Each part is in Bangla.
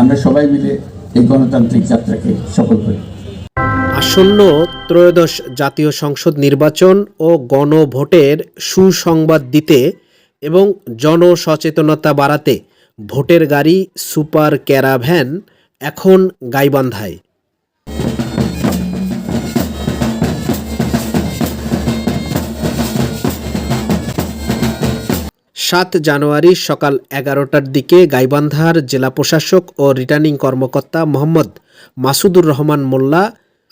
আমরা সবাই মিলে এই গণতান্ত্রিক যাত্রাকে সফল করি। আসন্ন ত্রয়োদশ জাতীয় সংসদ নির্বাচন ও গণভোটের সুসংবাদ দিতে এবং জনসচেতনতা বাড়াতে ভোটের গাড়ি সুপার ক্যারাভ্যান এখন গাইবান্ধায়। সাত জানুয়ারি সকাল এগারোটার দিকে গাইবান্ধার জেলা প্রশাসক ও রিটার্নিং কর্মকর্তা মোহাম্মদ মাসুদুর রহমান মোল্লা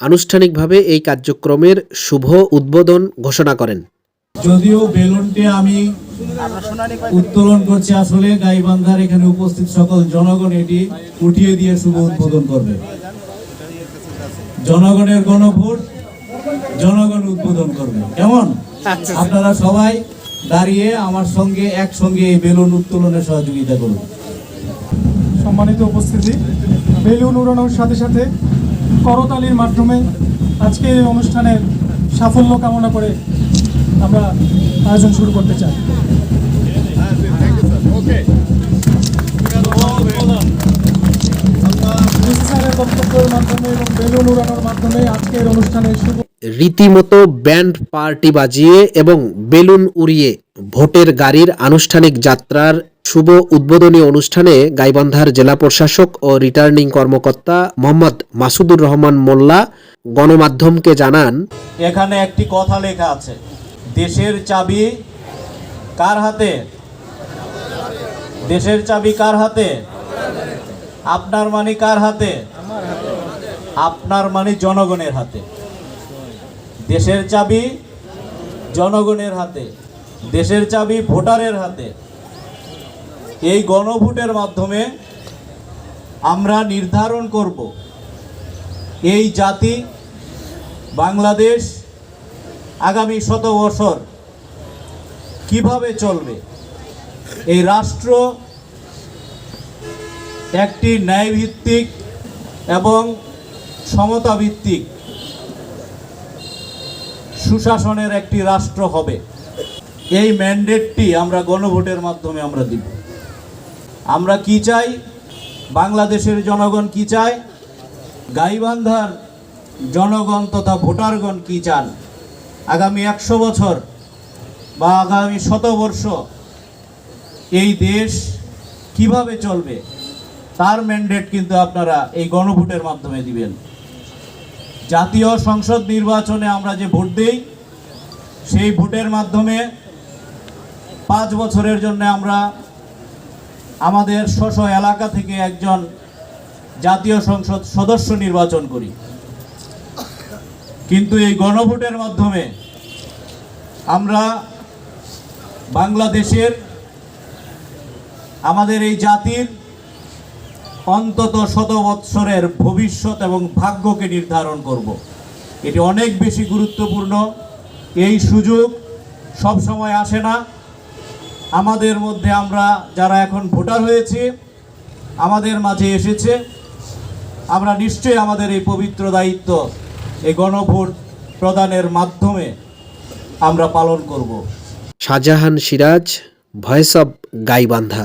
আনুষ্ঠানিকভাবে এই কার্যক্রমের শুভ উদ্বোধন ঘোষণা করেন। যদিও বেলুনটি আমি উত্তোলন করছি আসলে গাইবান্ধার এখানে উপস্থিত সকল জনগণ এটি উঠিয়ে দিয়ে শুভ উদ্বোধন করবে। জনগণের গণভোট জনগণ উদ্বোধন করবে। কেমন? আপনারা সবাই দাঁড়িয়ে আমার সঙ্গে, একসঙ্গে এই বেলুন উত্তোলনে সহযোগিতা করুন। সম্মানিত উপস্থিতি, বেলুন উড়ানোর সাথে সাথে করতালির মাধ্যমে আজকে এই অনুষ্ঠানের সাফল্য কামনা করে আমরা আয়োজন শুরু করতে চাই। উড়ানোর মাধ্যমে আজকের অনুষ্ঠানের শুভ রীতিমতো ব্যান্ড পার্টি বাজিয়ে এবং বেলুন উড়িয়ে ভোটের গাড়ির আনুষ্ঠানিক যাত্রার শুভ উদ্বোধনী অনুষ্ঠানে গাইবান্ধার জেলা প্রশাসক ও রিটার্নিং কর্মকর্তা মোহাম্মদ মাসুদুর রহমান মোল্লা গণমাধ্যমকে জানান এখানে একটি কথা লেখা আছে। দেশের চাবি কার হাতে? দেশের চাবি কার হাতে? আপনার মানি কার হাতে? আপনার মানে জনগণের হাতে। দেশের চাবি জনগণের হাতে। দেশের চাবি ভোটারের হাতে। এই গণভোটের মাধ্যমে আমরা নির্ধারণ করব এই জাতি, বাংলাদেশ, আগামী শত বছর কীভাবে চলবে। এই রাষ্ট্র একটি ন্যায়ভিত্তিক এবং সমতাভিত্তিক সুশাসনের একটি রাষ্ট্র হবে। এই ম্যান্ডেটটি আমরা গণভোটের মাধ্যমে আমরা দিব। আমরা কি চাই? বাংলাদেশের জনগণ কি চায়? গাইবান্ধার জনগণ তথা ভোটারগণ কি চান? আগামী একশো বছর বা আগামী শতবর্ষ এই দেশ কীভাবে চলবে? তার ম্যান্ডেট কিন্তু আপনারা এই গণভোটের মাধ্যমে দিবেন। জাতীয় সংসদ নির্বাচনে আমরা যে ভোট দিই, সেই ভোটের মাধ্যমে পাঁচ বছরের জন্য আমরা আমাদের স্ব এলাকা থেকে একজন জাতীয় সংসদ সদস্য নির্বাচন করি। কিন্তু এই গণভোটের মাধ্যমে আমরা বাংলাদেশের, আমাদের এই জাতির অন্তত শত বৎসরের ভবিষ্যৎ এবং ভাগ্যকে নির্ধারণ করব। এটি অনেক বেশি গুরুত্বপূর্ণ। এই সুযোগ সব সময় আসে না। আমাদের মধ্যে আমরা যারা এখন ভোটার হয়েছি, আমাদের মাঝে এসেছে। আমরা নিশ্চয়ই আমাদের এই পবিত্র দায়িত্ব, এই গণভোট প্রদানের মাধ্যমে আমরা পালন করব। Shahjahan Siraj, voice of Gaibandha.